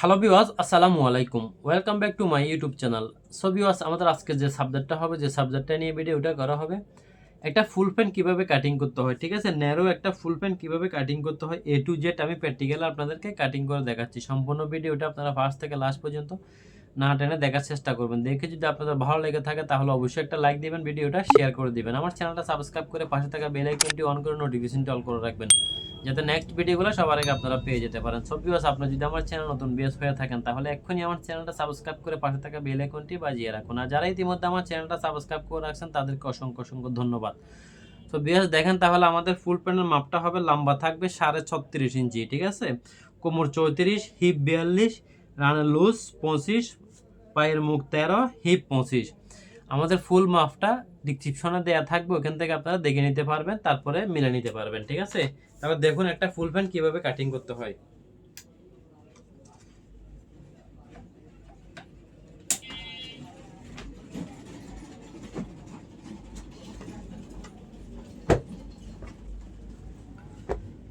Hello viewers আসসালামু আলাইকুম। Welcome back to my YouTube channel so viewers আমাদের আজকে যে সাবজেক্টটা হবে, যে সাবজেক্টটা নিয়ে ভিডিওটা করা হবে, একটা ফুল প্যান্ট কীভাবে কাটিং করতে হয়, ঠিক আছে? ন্যারো একটা ফুল প্যান্ট কীভাবে কাটিং করতে হয় এ টু জেড আমি প্র্যাকটিক্যাল আপনাদেরকে কাটিং করে দেখাচ্ছি। সম্পূর্ণ ভিডিওটা আপনারা ফার্স্ট থেকে লাস্ট পর্যন্ত না টেনে দেখার চেষ্টা করবেন। দেখে যদি আপনাদের ভালো লেগে থাকে, তাহলে অবশ্যই একটা লাইক দিবেন ভিডিওটা শেয়ার করে দিবেন। আমার চ্যানেলটা সাবস্ক্রাইব করে পাশে থাকা বেল আইকনটি অন করে নোটিফিকেশনটি অল করে রাখবেন। যাতে নেক্সট ভিডিওগুলো সবার আগে আপনারা পেয়ে যেতে পারেন। সব ভিউয়ার্স আপনারা যদি আমার চ্যানেল নতুন বিএস হয়ে থাকেন, তাহলে এক্ষুনি আমার চ্যানেলটা সাবস্ক্রাইব করে পাশে থাকা বেল আইকনটি বাজিয়ে রাখুন। আর যারা ইতিমধ্যে আমার চ্যানেলটা সাবস্ক্রাইব করে রাখছেন, তাদেরকে অসংখ্য অসংখ্য ধন্যবাদ। তো বিএস দেখেন তাহলে আমাদের ফুল প্যান্টের মাপটা হবে, লম্বা থাকবে সাড়ে ছত্রিশ ইঞ্চি, ঠিক আছে? কোমর চৌত্রিশ হিপ বিয়াল্লিশ, রানের লুজ পঁচিশ, পায়ের মুখ তেরো হিপ পঁচিশ। আমাদের ফুল মাপটা ডিসক্রিপশনে দেওয়া থাকবে, ওখান থেকে আপনারা দেখে নিতে পারবেন, তারপরে মিলে নিতে পারবেন, ঠিক আছে? তারপর দেখুন একটা ফুল প্যান্ট কীভাবে কাটিং করতে হয়।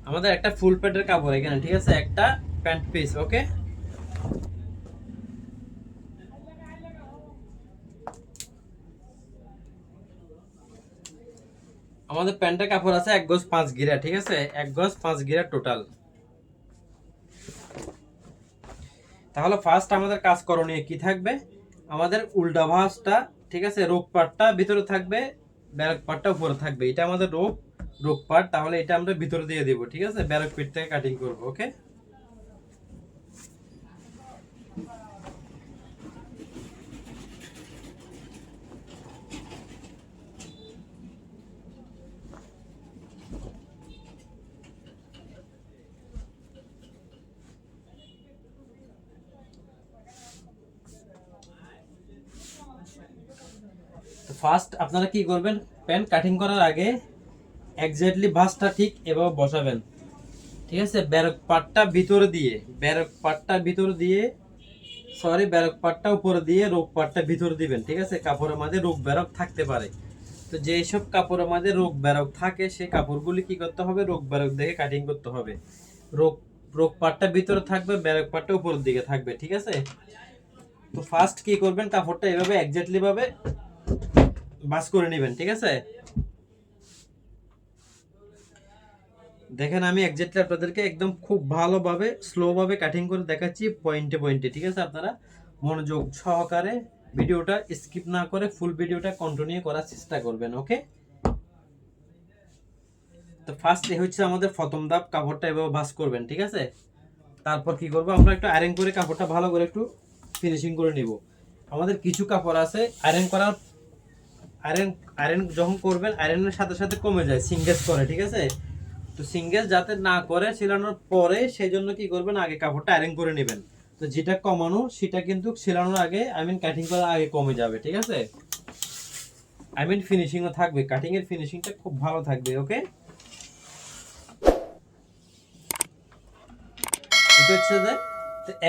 আমাদের একটা ফুল প্যান্টের কাপড় এখানে, ঠিক আছে? একটা প্যান্ট পিস ওকে আমাদের প্যান্টের কাপড় আছে এক গজ পাঁচ গিরা, ঠিক আছে? এক গজ পাঁচ গিরা টোটাল তাহলে ফার্স্ট আমাদের কাজ করণীয় কি থাকবে? আমাদের উল্টা ভাঁজটা, ঠিক আছে, রোগ পাটটা ভিতরে থাকবে, ব্যারক পাটটা উপরে থাকবে। এটা আমাদের রোগ রোগ পাট, তাহলে এটা আমরা ভিতরে দিয়ে দিব, ঠিক আছে? ব্যারক পিট থেকে কাটিং করব ওকে ফার্স্ট আপনারা কি করবেন? প্যান কাটিং করার আগে এক্স্যাক্টলি ভাঁজটা ঠিক এভাবে বসাবেন। ঠিক আছে? ব্যারক পাটটা ভিতরে দিয়ে ব্যারক পাটটা ভিতরে দিয়ে সরি ব্যারক পাটটা উপরে দিয়ে রোগ পাটটা ভিতরে দিবেন, ঠিক আছে? কাপড়ের মাঝে রোগ ব্যারক থাকতে পারে। তো যেসব কাপড়ের মাঝে রোগ ব্যারক থাকে সেই কাপড়গুলি কি করতে হবে? রোগ ব্যারক দেখে কাটিং করতে হবে। রোগ রোগ পাটটা ভিতরে থাকবে ব্যারক পাটটা উপরের দিকে থাকবে, ঠিক আছে? তো ফার্স্ট কি করবেন? কাপড়টা এভাবে এক্স্যাক্টলি ভাবে বাস করে নেবেন, ঠিক আছে? দেখেন, আমি এক্স্যাক্টলি আপনাদেরকে একদম খুব ভালোভাবে স্লোভাবে কাটিং করে দেখাচ্ছি পয়েন্টে পয়েন্টে ঠিক আছে আপনারা? মনোযোগ সহকারে ভিডিওটা স্কিপ না করে ফুল ভিডিওটা কন্টিনিউ করার চেষ্টা করবেন ওকে তো ফার্স্ট হচ্ছে আমাদের প্রথম ধাপ কাপড়টা এভাবে ভাস করবেন, ঠিক আছে? তারপর কি করব, আমরা একটু আয়রন করে কাপড়টা ভালো করে একটু ফিনিশিং করে নিব। আমাদের কিছু কাপড় আছে আয়রন করার আয়রন আয়রন যখন করবেন আয়রনের সাথে সাথে কমে যায় সিঙ্গেজ করে, ঠিক আছে? তো সিঙ্গেজ যাতে না করে সেলানোর পরে সেই জন্য কি করবেন, আগে কাপড়টা আয়রন করে নেবেন। তো যেটা কমানো, সেটা কিন্তু সেলানোর আগে আই মিন কাটিং করার আগে কমে যাবে, ঠিক আছে? আই মিন ফিনিশিংও থাকবে কাটিং এর ফিনিশিংটা খুব ভালো থাকবে ওকে এটা হচ্ছে যে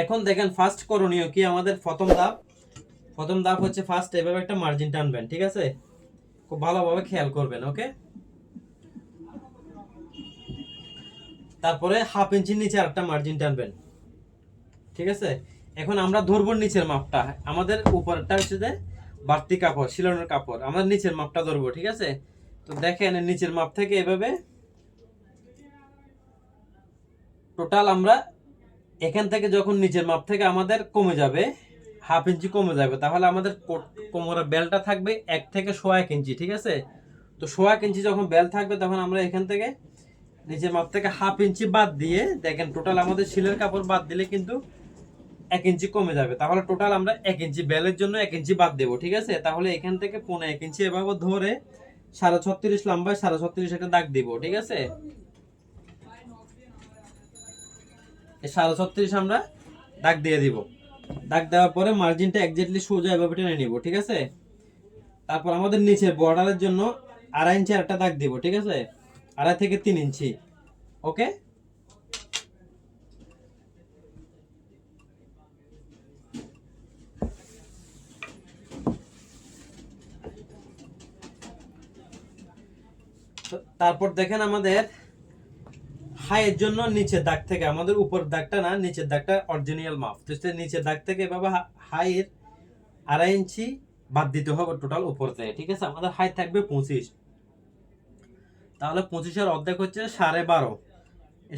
এখন দেখেন ফার্স্ট করণীয় কি আমাদের? প্রথম ধাপ প্রথম ধাপ হচ্ছে ফার্স্ট এভাবে একটা মার্জিন টানবেন, ঠিক আছে? খুব ভালোভাবে খেয়াল করবেন ওকে তারপরে হাফ ইঞ্চির নিচে আরেকটা মার্জিন টানবেন, ঠিক আছে? এখন আমরা ধরবো নিচের মাপটা। আমাদের উপরটা হচ্ছে যে বাড়তি কাপড়, শিলনের কাপড়। আমরা নিচের মাপটা ধরবো, ঠিক আছে? তো দেখেন নিচের মাপ থেকে এভাবে টোটাল আমরা এখান থেকে যখন নিচের মাপ থেকে আমাদের কমে যাবে হাফ ইঞ্চি কমে যাবে। তাহলে আমাদের কোমরের বেলটা থাকবে এক থেকে সোয়া এক ইঞ্চি, ঠিক আছে? তো সোয়া এক ইঞ্চি যখন বেল থাকবে, তখন আমরা এখান থেকে নিচের মাপ থেকে হাফ ইঞ্চি বাদ দিয়ে, দেখেন টোটাল আমাদের শিলের কাপড় বাদ দিলে কিন্তু এক ইঞ্চি কমে যাবে। তাহলে টোটাল আমরা এক ইঞ্চি বেলের জন্য এক ইঞ্চি বাদ দেবো, ঠিক আছে? তাহলে এখান থেকে পনেরো এক ইঞ্চি এভাবে ধরে সাড়ে ছত্রিশ লম্বায় সাড়ে ছত্রিশ একটা দাগ দিব, ঠিক আছে? সাড়ে ছত্রিশ আমরা দাগ দিয়ে দিব। দাগ দেওয়ার পরে মার্জিনটা একজাক্টলি সোজা এভাবে টেনে নিব, ঠিক আছে? তারপর আমাদের নিচের বর্ডারের জন্য আড়াই ইঞ্চি একটা দাগ দিব, ঠিক আছে? আড়াই থেকে তিন ইঞ্চি ওকে তারপর দেখেন আমাদের হাইয়ের জন্য নিচের দাগ থেকে, আমাদের উপর দাগটা না, নিচের দাগটা অরিজিনাল মাপ। তো নিচের দাগ থেকে এভাবে হাইয়ের আড়াই ইঞ্চি বাদ দিতে হবে টোটাল উপর থেকে, ঠিক আছে? আমাদের হাই থাকবে পঁচিশ। তাহলে পঁচিশের অর্ধেক হচ্ছে সাড়ে বারো।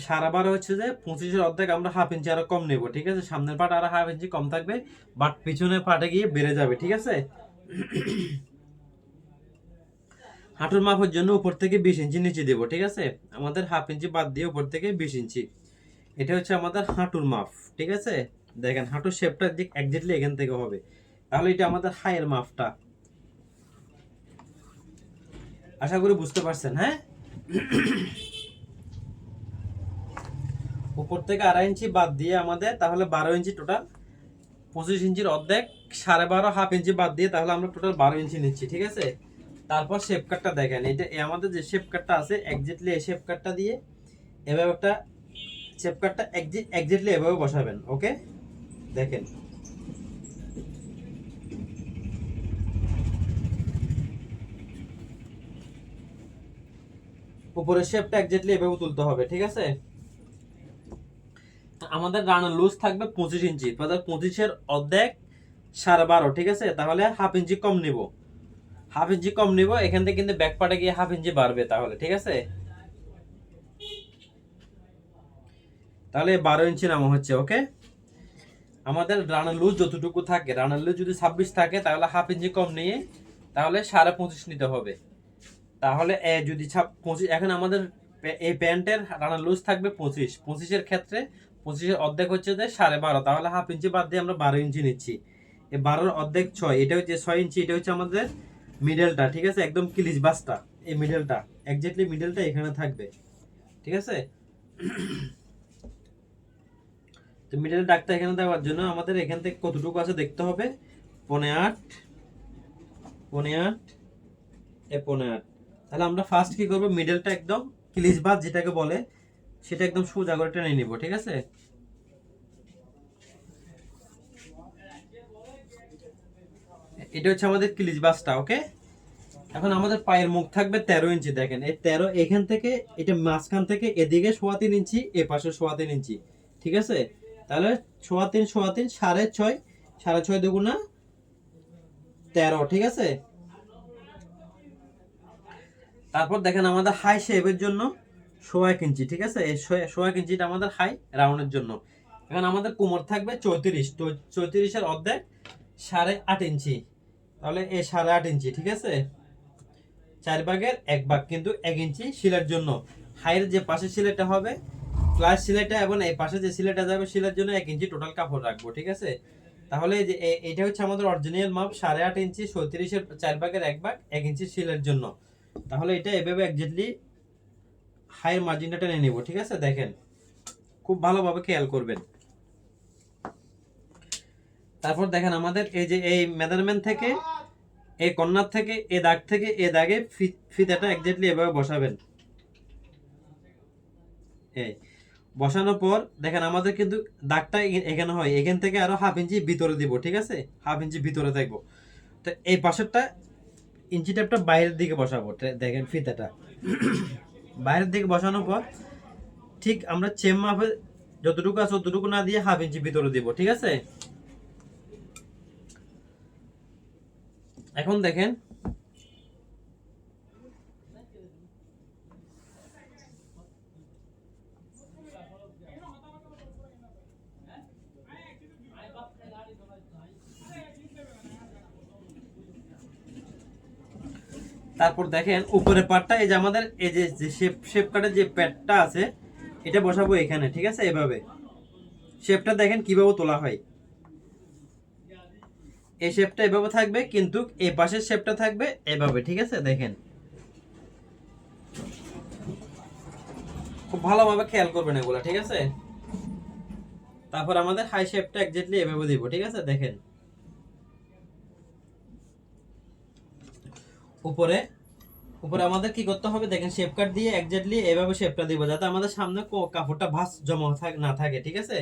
সাড়ে বারো হচ্ছে যে পঁচিশের অর্ধেক আমরা হাফ ইঞ্চি আরও কম নেব, ঠিক আছে? সামনের পাট আরও হাফ ইঞ্চি কম থাকবে বাট পিছনের পাটে গিয়ে বেড়ে যাবে, ঠিক আছে? হাঁটুর মাপের জন্য উপর থেকে বিশ ইঞ্চি নিচে দেবো, ঠিক আছে? আমাদের হাফ ইঞ্চি বাদ দিয়ে উপর থেকে বিশ ইঞ্চি। এটা হচ্ছে আমাদের হাঁটুর মাপ, ঠিক আছে? দেখেন, হাঁটুর শেপটা দিক একজাক্টলি এখান থেকে হবে। তাহলে এটা আমাদের হাইয়ের মাপটা। আশা করি বুঝতে পারছেন হ্যাঁ? উপর থেকে আড়াই ইঞ্চি বাদ দিয়ে আমাদের, তাহলে বারো ইঞ্চি টোটাল পঁচিশ ইঞ্চির অর্ধেক, সাড়ে বারো হাফ ইঞ্চি বাদ দিয়ে তাহলে আমরা টোটাল বারো ইঞ্চি নিচ্ছি, ঠিক আছে? তারপর শেপ কাটটা দেখেন, এটা আমাদের যে শেপ কাটটা আছে একজাক্টলি এই শেপ কাটটা দিয়ে এভাবে একটা শেপ কাটটা একজাক্টলি এভাবে বসাবেন ওকে দেখেন। উপরের শেপটা একজাক্টলি এভাবে তুলতে হবে, ঠিক আছে? আমাদের রানার লুজ থাকবে পঁচিশ ইঞ্চি, তাহলে পঁচিশের অর্ধেক সাড়ে বারো, ঠিক আছে? তাহলে হাফ ইঞ্চি কম নিব। হাফ ইঞ্চি কম নিব, এখান থেকে কিন্তু ব্যাক পার্টে গিয়ে হাফ ইঞ্চি বাড়বে তাহলে, ঠিক আছে? তাহলে বারো ইঞ্চি নামা হচ্ছে ওকে আমাদের রানার লুজ যতটুকু থাকে রানার লুজ যদি ছাব্বিশ থাকে, তাহলে হাফ ইঞ্চি কম নিয়ে তাহলে সাড়ে পঁচিশ নিতে হবে। তাহলে এ যদি পঁচিশ, এখন আমাদের এই প্যান্টের রানার লুজ থাকবে পঁচিশ। পঁচিশের ক্ষেত্রে পঁচিশের অর্ধেক হচ্ছে যে সাড়ে বারো। তাহলে হাফ ইঞ্চি বাদ দিয়ে আমরা বারো ইঞ্চি নিচ্ছি। এই বারোর অর্ধেক ছয়, এটা হচ্ছে ছয় ইঞ্চি, এটা হচ্ছে আমাদের মিডলটা ঠিক আছে? একদম ক্লিজ বাসটা, এই মিডলটা একজাক্টলি মিডলটা এখানে থাকবে, ঠিক আছে? তো মিডল ডাকটা এখানে দেওয়ার জন্য আমাদের এখান থেকে কতটুকু আছে দেখতে হবে? পনে আট পনে আট, এ পনে আট। তাহলে আমরা ফার্স্ট কি করব? মিডলটা একদম ক্লিজ বাস যেটাকে বলে, সেটা একদম সোজা করে টেনে নিব, ঠিক আছে? এটা হচ্ছে আমাদের ক্লিজ বাসটা, ওকে? এখন আমাদের পায়ের মুখ থাকবে তেরো ইঞ্চি, দেখেন। এই তেরো এখান থেকে, এটা মাঝখান থেকে এদিকে সোয়া তিন ইঞ্চি, এ পাশে সোয়া তিন ইঞ্চি, ঠিক আছে? তাহলে সোয়া তিন সোয়া তিন, সাড়ে ছয় সাড়ে ছয় দুগুণা তেরো, ঠিক আছে? তারপর দেখেন আমাদের হাই শেপের জন্য সোয়া এক ইঞ্চি, ঠিক আছে? এই সোয়া- ইঞ্চিটা আমাদের হাই রাউন্ডের জন্য। এখন আমাদের কোমর থাকবে চৌত্রিশ চৌত্রিশের অর্ধেক সাড়ে আট ইঞ্চি। তাহলে এই সাড়ে আট ইঞ্চি, ঠিক আছে? চার ভাগের এক ভাগ, কিন্তু এক ইঞ্চি শিলার জন্য। হাইয়ের যে পাশে সিলাইটা হবে প্লাস সিলাইটা এবং এই পাশে যে সিলাইটা যাবে সিলার জন্য এক ইঞ্চি টোটাল কাপড় রাখব, ঠিক আছে? তাহলে যে এটা হচ্ছে আমাদের অরিজিনাল মাপ সাড়ে আট ইঞ্চি ছত্রিশের চার ভাগের এক ভাগ, এক ইঞ্চি সিলের জন্য। তাহলে এটা এভাবে একজাক্টলি হাইয়ের মার্জিনটা টেনে নিব, ঠিক আছে? দেখেন, খুব ভালোভাবে খেয়াল করবেন। তারপর দেখেন আমাদের এই যে এই মেজারমেন্ট থেকে, এই কর্নার থেকে এ দাগ থেকে এ দাগে ফিতাটা একজাক্টলি এভাবে বসাবেন। এই বসানোর পর দেখেন আমাদের কিন্তু দাগটা এখানে হয়, এখান থেকে আরও হাফ ইঞ্চি ভিতরে দিব, ঠিক আছে? হাফ ইঞ্চি ভিতরে থাকব। তো এই পাশেরটা ইঞ্চি টেপটা বাইরের দিকে বসাবো দেখেন ফিতাটা। বাইরের দিকে বসানোর পর ঠিক আমরা চেম মাপে যতটুকু আছে ততটুকু না দিয়ে হাফ ইঞ্চি ভিতরে দিব, ঠিক আছে? এখন দেখেন। তারপর দেখেন উপরের পাটটা, এই যে আমাদের, এই যে শেপ শেপ কাটের যে প্যাডটা আছে, এটা বসাবো এখানে, ঠিক আছে? এভাবে। শেপটা দেখেন কীভাবে তোলা হয়। এই শেপটা এভাবে থাকবে, কিন্তু এই পাশের শেপটা থাকবে এভাবে, ঠিক আছে? দেখেন। খুব ভালোভাবে খেয়াল করবেন এগুলো, ঠিক আছে? তারপর আমাদের হাই শেপটা একজাক্টলি এভাবে দিব, ঠিক আছে? দেখেন। উপরে উপরে আমাদের কি করতে হবে? দেখেন শেপ কাট দিয়ে একজাক্টলি এভাবে শেপটা দিব, যাতে আমাদের সামনে কাপড়টা ভাস জমা না থাকে, ঠিক আছে?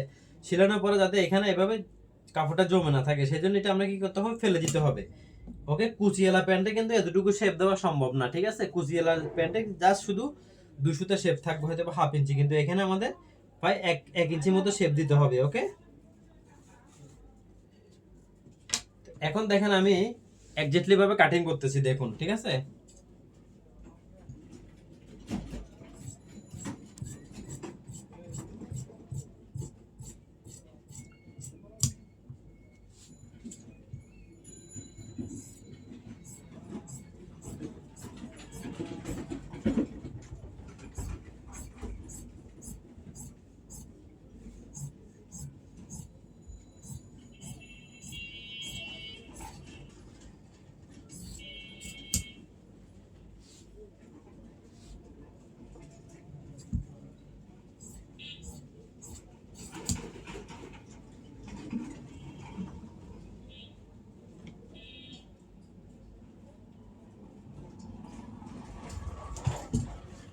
শিলানোর পরে যাতে এখানে এভাবে কাপড়টা জমে না থাকে সেই জন্য এটা আমরা কি করতে হবে? ফেলে দিতে হবে। ওকে কুচিয়ালা প্যান্টে কিন্তু এতটুকু শেপ দেওয়া সম্ভব না, ঠিক আছে? কুচিয়ালা প্যান্টে জাস্ট শুধু দুশোতে শেপ থাকবে, হয়তো বা হাফ ইঞ্চি কিন্তু এখানে আমাদের প্রায় এক এক ইঞ্চি মতো শেপ দিতে হবে ওকে এখন দেখেন আমি একজাক্টলি ভাবে কাটিং করতেছি, দেখুন, ঠিক আছে?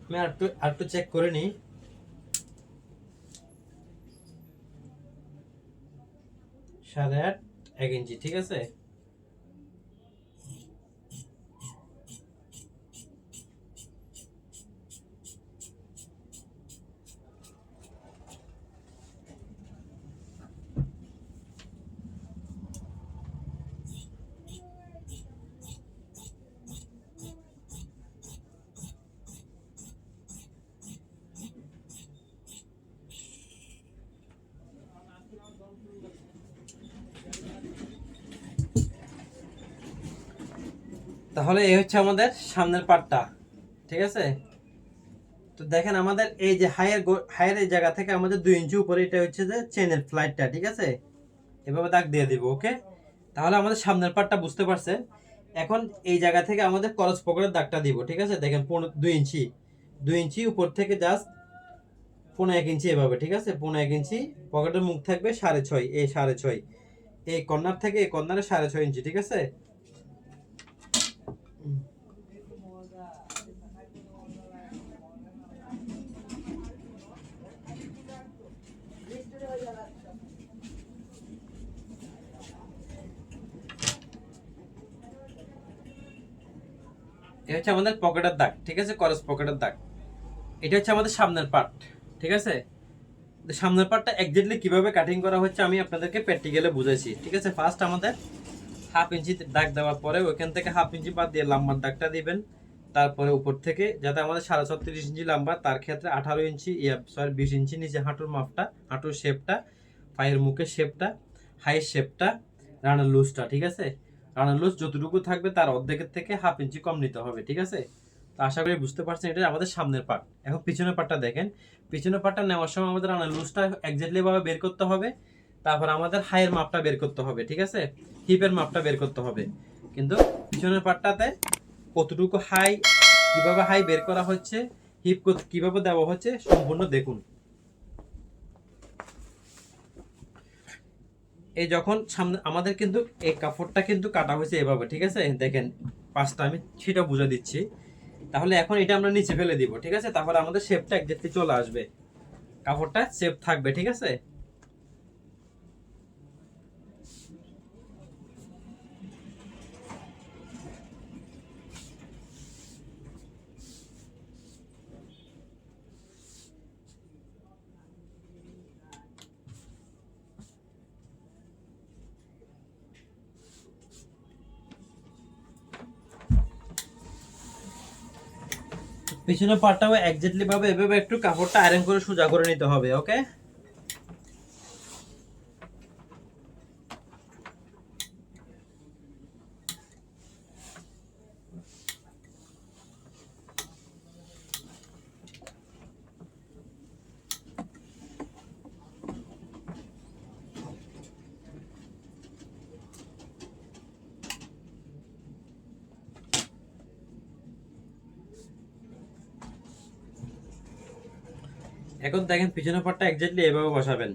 আমি আর একটু আর একটু চেক করে নিই। সাড়ে আট এক ইঞ্চি ঠিক আছে তাহলে এই হচ্ছে আমাদের সামনের পার্টটা ঠিক আছে? তো দেখেন আমাদের এই যে হায়ার হায়ার এই জায়গা থেকে আমাদের দুই ইঞ্চি উপরে এটা হচ্ছে যে চেনের ফ্লাইটটা ঠিক আছে? এভাবে দাগ দিয়ে দিব ওকে তাহলে আমাদের সামনের পার্টটা বুঝতে পারছেন এখন এই জায়গা থেকে আমাদের করস পকেটের দাগটা দিব, ঠিক আছে? দেখেন পনেরো, দুই ইঞ্চি দুই ইঞ্চি উপর থেকে জাস্ট পনেরো এক ইঞ্চি এভাবে, ঠিক আছে? পনেরো এক ইঞ্চি পকেটের মুখ থাকবে সাড়ে ছয়, এই সাড়ে ছয়, এই কর্নার থেকে এই কর্নারে সাড়ে ছয় ইঞ্চি ঠিক আছে? এটা হচ্ছে আমাদের পকেটের দাগ, ঠিক আছে? করস পকেটের দাগ। এটা হচ্ছে আমাদের সামনের পার্ট ঠিক আছে? সামনের পার্টটা একজাক্টলি কীভাবে কাটিং করা হচ্ছে আমি আপনাদেরকে প্র্যাকটিক্যালে বুঝাইছি, ঠিক আছে? ফার্স্ট আমাদের হাফ ইঞ্চি দাগ দেওয়ার পরে ওইখান থেকে হাফ ইঞ্চি বাদ দিয়ে লাম্বার দাগটা দিবেন। তারপরে উপর থেকে, যাতে আমাদের সাড়ে ছত্রিশ ইঞ্চি লম্বা তার ক্ষেত্রে আঠারো ইঞ্চি সরি বিশ ইঞ্চি নিচে হাঁটুর মাপটা, হাঁটুর শেপটা পায়ের মুখের শেপটা হাইয়ের শেপটা রানার লুজটা ঠিক আছে? রানার লুজ যতটুকু থাকবে তার অর্ধেকের থেকে হাফ ইঞ্চি কম নিতে হবে, ঠিক আছে? তো আশা করি বুঝতে পারছেন এটা আমাদের সামনের পার্ট এখন পিছনের পার্টটা দেখেন। পিছনের পার্টটা নেওয়ার সময় আমাদের রানার লুজটা একজাক্টলি ভাবে বের করতে হবে, তারপর আমাদের হাইয়ের মাপটা বের করতে হবে, ঠিক আছে? হিপের মাপটা বের করতে হবে। কিন্তু পিছনের পার্টটাতে কতটুকু হাই কীভাবে হাই বের করা হচ্ছে হিপ কীভাবে দেওয়া হচ্ছে, সম্পূর্ণ দেখুন। এই যখন সামনে আমাদের কিন্তু এই কাপড়টা কিন্তু কাটা হয়েছে এভাবে, ঠিক আছে? দেখেন পাঁচটা আমি সেটা বুঝে দিচ্ছি। তাহলে এখন এটা আমরা নিচে ফেলে দিব, ঠিক আছে? তারপরে আমাদের শেপটা একজাক্টলি চলে আসবে। কাপড়টা শেপ থাকবে, ঠিক আছে? পিছনের পার্টটাও একজাক্টলি ভাবে এভাবে একটু কাপড়টা আয়রন করে সোজা করে নিতে হবে ওকে এখন দেখেন পিছনের পাটটা একজাক্টলি এভাবে বসাবেন।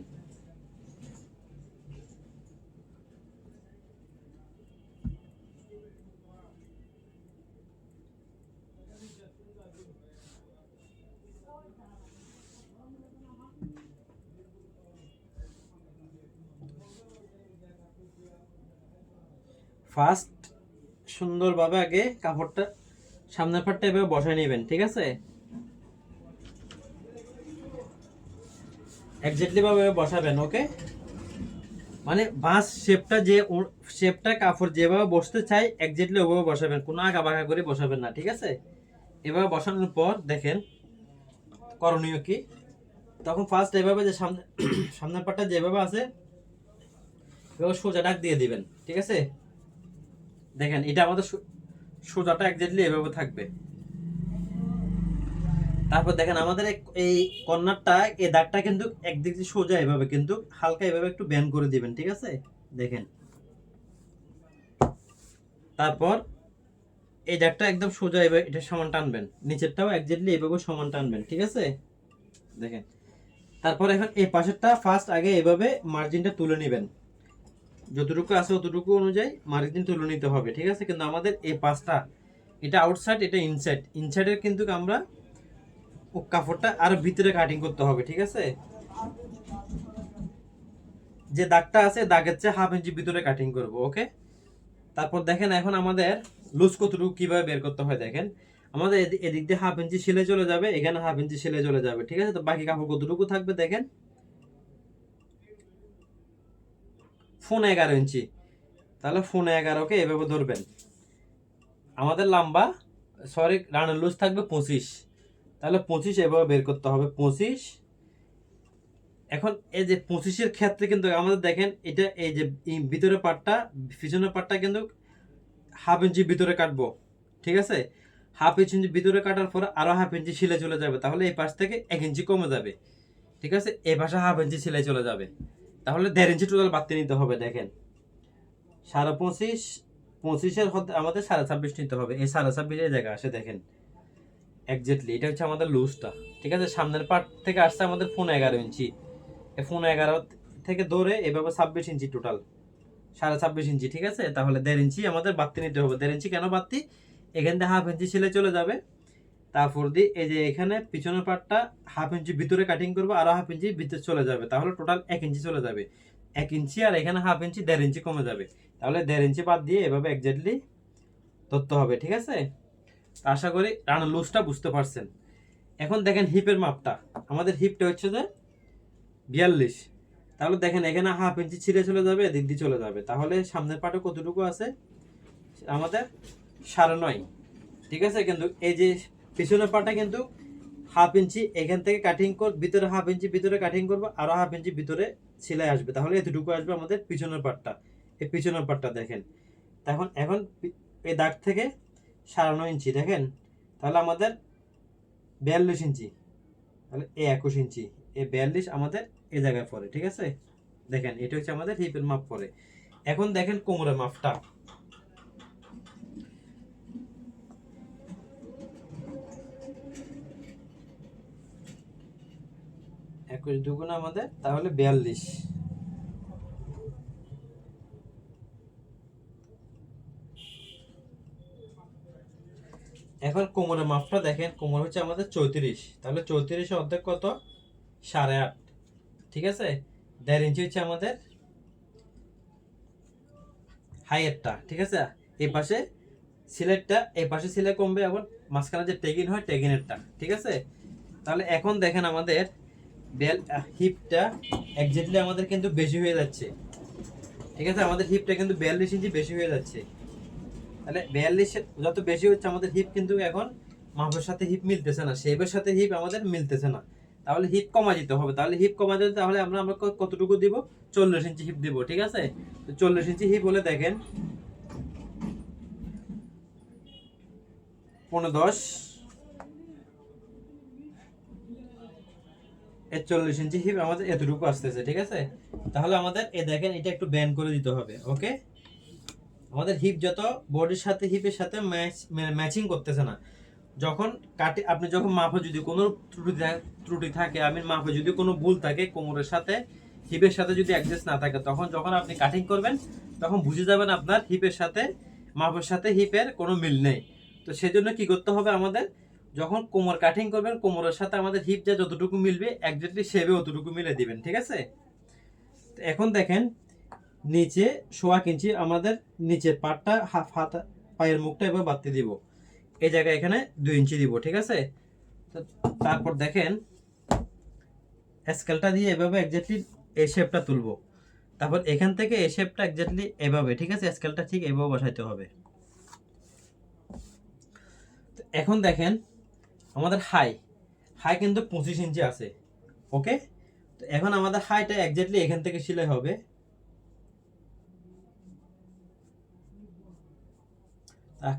ফার্স্ট সুন্দরভাবে আগে কাপড়টা সামনের পাটটা এভাবে বসায় নেবেন, ঠিক আছে? এক্স্যাক্টলি ভাবে বসাবেন ওকে মানে বাঁশ শেপটা যে শেপটা কাপড় যেভাবে বসতে চাই এক্স্যাক্টলি ওভাবে বসাবেন। কোনো আগা বাঁকা করে বসাবেন না, ঠিক আছে? এভাবে বসানোর পর দেখেন, করণীয় কি? তখন ফার্স্ট এভাবে যে সামনে, সামনের পাটটা যেভাবে আছে, এভাবে সোজা ডাক দিয়ে দিবেন, ঠিক আছে? দেখেন, এটা আমাদের সোজাটা এক্স্যাক্টলি এভাবে থাকবে। তারপর দেখেন আমাদের এই- কর্নারটা এই দাগটা কিন্তু একদিক দিয়ে সোজা এভাবে কিন্তু হালকা এভাবে একটু ব্যান করে দিবেন, ঠিক আছে? দেখেন। তারপর এই দাগটা একদম সোজা এভাবে এটা সমান টানবেন। নিচেরটাও একজাক্টলি এভাবে সমান টানবেন, ঠিক আছে? দেখেন। তারপর এখন এই পাশেরটা ফার্স্ট আগে এভাবে মার্জিনটা তুলে নেবেন। যতটুকু আছে ততটুকু অনুযায়ী মার্জিন তুলে নিতে হবে, ঠিক আছে? কিন্তু আমাদের এই পাশটা, এটা আউটসাইড এটা ইনসাইড ইনসাইডের কিন্তু আমরা কাপড়টা আরও ভিতরে কাটিং করতে হবে, ঠিক আছে? যে দাগটা আছে, দাগের চেয়ে হাফ ইঞ্চি ভিতরে কাটিং করব ওকে তারপর দেখেন এখন আমাদের লুজ কতটুকু কীভাবে বের করতে হয়, দেখেন? আমাদের এদি- এদিক দিয়ে হাফ ইঞ্চি সেলে চলে যাবে, এখানে হাফ ইঞ্চি সেলে চলে যাবে, ঠিক আছে? তো বাকি কাপড় কতটুকু থাকবে, দেখেন? ফোন এগারো ইঞ্চি তাহলে ফোন এগারোকে এভাবে ধরবেন। আমাদের লম্বা সরি রানের লুজ থাকবে পঁচিশ। তাহলে পঁচিশ এভাবে বের করতে হবে, পঁচিশ। এখন এই যে পঁচিশের ক্ষেত্রে কিন্তু আমাদের দেখেন, এটা এই যে এই ভিতরের পাটটা, পিছনের পাটটা কিন্তু হাফ ইঞ্চি ভিতরে কাটবো, ঠিক আছে? হাফ ইঞ্চি ভিতরে কাটার পর আরও হাফ ইঞ্চি সিলে চলে যাবে, তাহলে এই পাশ থেকে এক ইঞ্চি কমে যাবে, ঠিক আছে? এই পাশে হাফ ইঞ্চি সিলাই চলে যাবে, তাহলে দেড় ইঞ্চি টোটাল বাড়তে নিতে হবে, দেখেন। সাড়ে পঁচিশ, পঁচিশের হতে আমাদের সাড়ে ছাব্বিশ নিতে হবে, এই সাড়ে ছাব্বিশের জায়গা আসে, দেখেন। একজাক্টলি এটা হচ্ছে আমাদের লুজটা, ঠিক আছে? সামনের পার্ট থেকে আসছে আমাদের ফোন এগারো ইঞ্চি। ফোন এগারো থেকে ধরে এভাবে ছাব্বিশ ইঞ্চি টোটাল সাড়ে ছাব্বিশ ইঞ্চি, ঠিক আছে? তাহলে দেড় ইঞ্চি আমাদের বাড়তি নিতে হবে। দেড় ইঞ্চি কেন বাড়তি এখান থেকে হাফ ইঞ্চি ছেলে চলে যাবে। তারপর দিয়ে এই যে এখানে পিছনের পার্টটা হাফ ইঞ্চি ভিতরে কাটিং করব, আরও হাফ ইঞ্চি ভিতরে চলে যাবে। তাহলে টোটাল এক ইঞ্চি চলে যাবে। এক ইঞ্চি আর এখানে হাফ ইঞ্চি দেড় ইঞ্চি কমে যাবে। তাহলে দেড় ইঞ্চি বাদ দিয়ে এভাবে একজাক্টলি ধরতে হবে, ঠিক আছে? আশা করি রানার লুজটা বুঝতে পারছেন। এখন দেখেন হিপের মাপটা। আমাদের হিপটা হচ্ছে যে বিয়াল্লিশ। তাহলে দেখেন এখানে হাফ ইঞ্চি ছিঁড়ে চলে যাবে, এদিক দিয়ে চলে যাবে। তাহলে সামনের পাটে কতটুকু আছে? আমাদের সাড়ে নয়। ঠিক আছে? কিন্তু এই যে পিছনের পাটা কিন্তু হাফ ইঞ্চি এখান থেকে কাটিং কর ভিতরে হাফ ইঞ্চি ভিতরে কাটিং করব, আরও হাফ ইঞ্চি ভিতরে সেলাই আসবে। তাহলে এতটুকু আসবে আমাদের পিছনের পাটটা। এই পিছনের পাটটা দেখেন। তখন এখন এই দাগ থেকে সাড়ে নয় ইঞ্চি, দেখেন? তাহলে আমাদের বিয়াল্লিশ ইঞ্চি, তাহলে এ একুশ ইঞ্চি, এ বিয়াল্লিশ আমাদের এ জায়গায় পড়ে, ঠিক আছে? দেখেন, এটা হচ্ছে আমাদের হিপের মাপ পড়ে। এখন দেখেন কোমরের মাপটা। একুশ দুগুণ আমাদের, তাহলে বিয়াল্লিশ। এখন কোমরের মাপটা দেখেন, কোমর হচ্ছে আমাদের চৌত্রিশ। তাহলে চৌত্রিশের অর্ধেক কত? সাড়ে আট। ঠিক আছে? দেড় ইঞ্চি হচ্ছে আমাদের হাইয়েরটা ঠিক আছে? এই পাশে সিলেটটা, এই পাশে সিলে কমবে এখন মাঝখানে যে টেগিন হয়, টেগিনেরটা, ঠিক আছে? তাহলে এখন দেখেন আমাদের বেল হিপটা একজাক্টলি আমাদের কিন্তু বেশি হয়ে যাচ্ছে। ঠিক আছে? আমাদের হিপটা কিন্তু বিয়াল্লিশ ইঞ্চি বেশি হয়ে যাচ্ছে। তাহলে বিয়াল্লিশ যত বেশি হচ্ছে আমাদের হিপ কিন্তু এখন মাপের সাথে হিপ মিলতেছে না শেপের সাথে হিপ আমাদের মিলতেছে না। তাহলে হিপ কমা দিতে হবে, তাহলে হিপ কমা দিতে তাহলে আমরা আমরা কতটুকু দিব? চল্লিশ ইঞ্চি হিপ দিব, ঠিক আছে? তো চল্লিশ ইঞ্চি হিপ হলে দেখেন, পনেরো দশ এর চল্লিশ ইঞ্চি হিপ আমাদের এতটুকু আসতেছে, ঠিক আছে? তাহলে আমাদের, এ দেখেন, এটা একটু ব্যান করে দিতে হবে ওকে আমাদের হিপ যত বডির সাথে হিপের সাথে ম্যাচ ম্যাচিং করতেছে না। যখন কাটে, আপনি যখন মাপে যদি কোনো ত্রুটি ত্রুটি থাকে আমি মাপে যদি কোনো ভুল থাকে কোমরের সাথে হিপের সাথে যদি অ্যাডজাস্ট না থাকে, তখন যখন আপনি কাটিং করবেন, তখন বুঝে যাবেন আপনার হিপের সাথে, মাপের সাথে হিপের কোনো মিল নেই। তো সেজন্য কি করতে হবে আমাদের? যখন কোমর কাটিং করবেন, কোমরের সাথে আমাদের হিপ যা যতটুকু মিলবে একজাক্টলি সেবে অতটুকু মিলে দিবেন, ঠিক আছে? এখন দেখেন নিচে, সোয়া ইঞ্চি আমাদের নিচের পাটটা হাফ হাত পায়ের মুখটা এবার বাড়তে দিব। এই জায়গায় এখানে দুই ইঞ্চি দিব, ঠিক আছে? তারপর দেখেন স্কেলটা দিয়ে এভাবে এক্স্যাক্টলি এই শেপটা তুলবো। তারপর এখান থেকে এই শেপটা এক্স্যাক্টলি এভাবে, ঠিক আছে? স্কেলটা ঠিক এভাবে বসাইতে হবে। এখন দেখেন, আমাদের হাই হাই কিন্তু পঁচিশ ইঞ্চি আছে ওকে তো এখন আমাদের হাইটা এক্স্যাক্টলি এখান থেকে সিলাই হবে।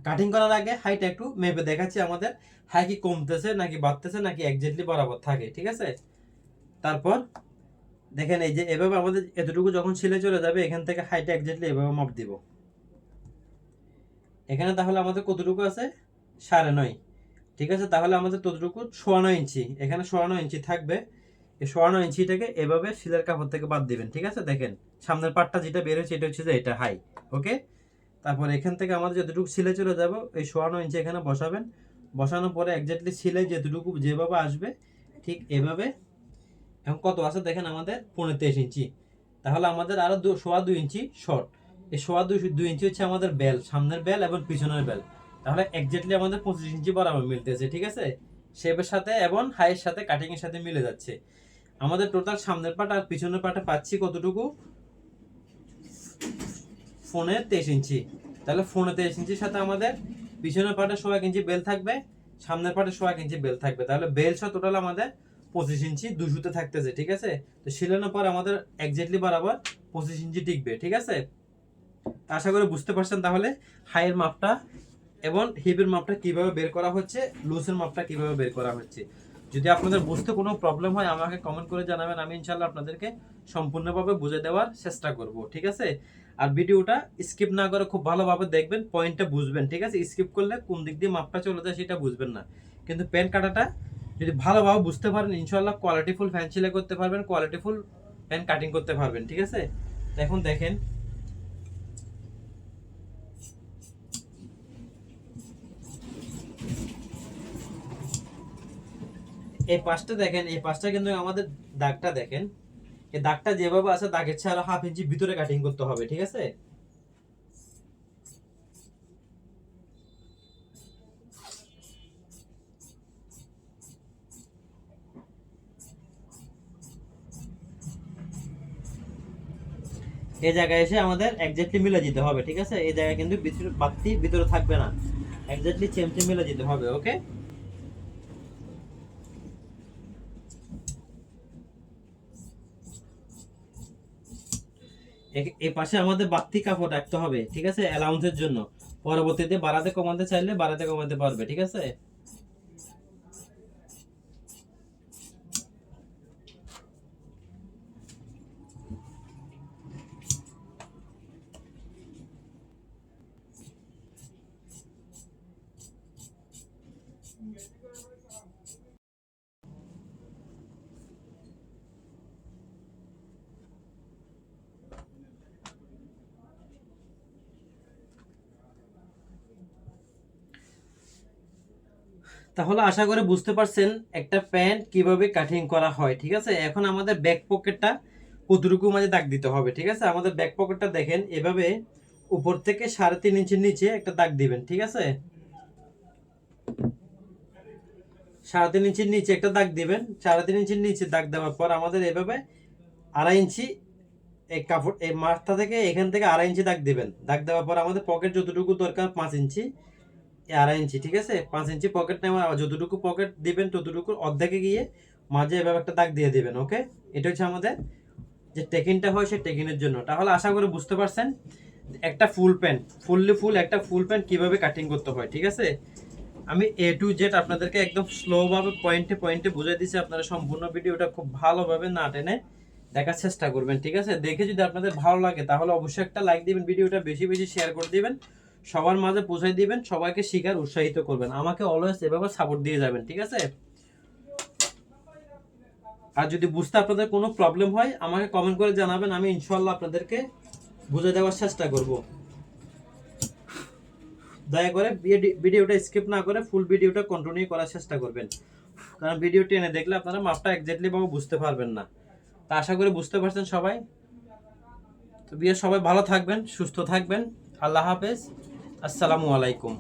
কাটিং করার আগে হাইটা একটু মেপে দেখাচ্ছি আমাদের। হাই কি কমতেছে নাকি বাড়তেছে নাকি এক্স্যাক্টলি বরাবর থাকে, ঠিক আছে? তারপর দেখেন এই যে এভাবে আমাদের এতটুকু যখন ছিলে চলে যাবে, এখান থেকে হাইটা এক্স্যাক্টলি এভাবে মাপ দিব। এখানে তাহলে আমাদের কতটুকু আছে? সাড়ে নয়। ঠিক আছে? তাহলে আমাদের ততটুকু সোয়ানো ইঞ্চি। এখানে সোয়ানো ইঞ্চি থাকবে। এই সোয়ানো ইঞ্চিটাকে এভাবে শিলের কাপড় থেকে বাদ দিবেন, ঠিক আছে? দেখেন, সামনের পাটটা যেটা বের হচ্ছে এটা হচ্ছে যে এটা হাই ওকে তারপর এখান থেকে আমাদের যতটুকু সিলে চলে যাব, এই সোয়ানো ইঞ্চি এখানে বসাবেন। বসানোর পরে একজাক্টলি সিলে যেতটুকু যেভাবে আসবে, ঠিক এভাবে। এখন কত আছে দেখেন আমাদের? পনেরো তেইশ ইঞ্চি। তাহলে আমাদের আরও দু সোয়া দুই ইঞ্চি শর্ট এই সোয়া দুই দুই ইঞ্চি হচ্ছে আমাদের বেল সামনের বেল এবং পিছনের বেল তাহলে একজাক্টলি আমাদের পঁচিশ ইঞ্চি বরাবর মিলতেছে, ঠিক আছে? শেপের সাথে এবং হাইয়ের সাথে কাটিংয়ের সাথে মিলে যাচ্ছে। আমাদের টোটাল সামনের পাট আর পিছনের পাটে পাচ্ছি কতটুকু? ফোনে তেইশ ইঞ্চি। তাহলে ফোনে তেইশ ইঞ্চির সাথে আমাদের পিছনের পাটে সোয়া ইঞ্চি বেল থাকবে, সামনের পাটে সোয়া ইঞ্চি বেল থাকবে। তাহলে বেল সহ টোটাল আমাদের পঁচিশ ইঞ্চি দুশোতে থাকতেছে, ঠিক আছে? তো শিলানোর পর আমাদের একজাক্টলি বরাবর পঁচিশ ইঞ্চি টিকবে, ঠিক আছে? আশা করি বুঝতে পারছেন তাহলে হাইয়ের মাপটা এবং হিপের মাপটা কীভাবে বের করা হচ্ছে, লুসের মাপটা কীভাবে বের করা হচ্ছে। যদি আপনাদের বুঝতে কোনো প্রবলেম হয়, আমাকে কমেন্ট করে জানাবেন, আমি ইনশাল্লাহ আপনাদেরকে সম্পূর্ণভাবে বুঝে দেওয়ার চেষ্টা করব, ঠিক আছে? আর ভিডিওটা স্কিপ না করে খুব ভালোভাবে দেখবেন পয়েন্টটা বুঝবেন, ঠিক আছে? স্কিপ করলে কোন দিক দিয়ে মাপটা চলে যায় সেটা বুঝবেন না। কিন্তু পেন কাটাটা যদি ভালোভাবে বুঝতে পারেন ইনশাল্লাহ কোয়ালিটিফুল ফ্যান সেলাই করতে পারবেন কোয়ালিটিফুল পেন কাটিং করতে পারবেন, ঠিক আছে? এখন দেখেন। এই পাশটা দেখেন, এই পাশটা কিন্তু আমাদের দাগটা দেখেন। এই দাগটা যেভাবে আছে, দাগের চেয়ে আরও হাফ ইঞ্চি ভিতরে কাটিং করতে হবে, ঠিক আছে? এই জায়গায় এসে আমাদের একজাক্টলি মিলে যেতে হবে, ঠিক আছে? এই জায়গায় কিন্তু বাতি ভিতরে থাকবে না। একজাক্টলি চেমচে মিলে যেতে হবে ওকে এ- পাশে আমাদের বাড়তি কাপড় রাখতে হবে, ঠিক আছে অ্যালাউন্সের জন্য। পরবর্তীতে বাড়াতে কমাতে চাইলে বাড়াতে কমাতে পারবে, ঠিক আছে? তাহলে আশা করে বুঝতে পারছেন একটা প্যান্ট কীভাবে কাটিং করা হয়, ঠিক আছে? এখন আমাদের ব্যাক পকেটটা কতটুকু মাঝে দাগ দিতে হবে, ঠিক আছে? আমাদের ব্যাক পকেটটা দেখেন, এভাবে উপর থেকে সাড়ে তিন ইঞ্চির নিচে একটা দাগ দিবেন, ঠিক আছে? সাড়ে তিন ইঞ্চির নিচে একটা দাগ দিবেন, সাড়ে তিন ইঞ্চির নিচে দাগ দেওয়ার পর আমাদের এভাবে আড়াই ইঞ্চি এই কাপড়, এই মাথা থেকে এখান থেকে আড়াই ইঞ্চি দাগ দিবেন। দাগ দেওয়ার পর আমাদের পকেট যতটুকু দরকার, পাঁচ ইঞ্চি। আড়াই ইঞ্চি, ঠিক আছে? পাঁচ ইঞ্চি পকেট নেওয়া যতটুকু পকেট দিবেন ততটুকু অর্ধেকে গিয়ে মাঝে এভাবে একটা দাগ দিয়ে দিবেন ওকে এটা হচ্ছে আমাদের যে টেকিনটা হয় সেই টেকিনের জন্য। তাহলে আশা করে বুঝতে পারছেন, একটা ফুল প্যান্ট ফুললি ফুল একটা ফুল প্যান্ট কীভাবে কাটিং করতে হয়, ঠিক আছে? আমি এ টু জেড আপনাদেরকে একদম স্লোভাবে পয়েন্টে পয়েন্টে বুঝিয়ে দিচ্ছি। আপনারা সম্পূর্ণ ভিডিওটা খুব ভালোভাবে না টেনে দেখার চেষ্টা করবেন, ঠিক আছে? দেখে যদি আপনাদের ভালো লাগে, তাহলে অবশ্যই একটা লাইক দিবেন, ভিডিওটা বেশি বেশি শেয়ার করে দিবেন। সবার মাঝে পৌঁছাই দিবেন, সবাইকে শিখার উৎসাহিত করবেন। আমাকে অলওয়েজ এভাবে সাপোর্ট দিয়ে যাবেন, ঠিক আছে? আর যদি বুঝতে আপনাদের কোনো প্রবলেম হয়, আমাকে কমেন্ট করে জানাবেন, আমি ইনশাল্লাহ আপনাদেরকে বুঝে দেওয়ার চেষ্টা করব। দয়া করে ভিডি- ভিডিওটা স্কিপ না করে ফুল ভিডিওটা কন্টিনিউ করার চেষ্টা করবেন। কারণ ভিডিও টেনে দেখলে আপনারা মাপটা এক্স্যাক্টলি ভাবে বুঝতে পারবেন না। তা আশা করি বুঝতে পারছেন সবাই। তো বিয়ে সবাই ভালো থাকবেন, সুস্থ থাকবেন। আল্লাহ হাফেজ। আসসালামু আলাইকুম।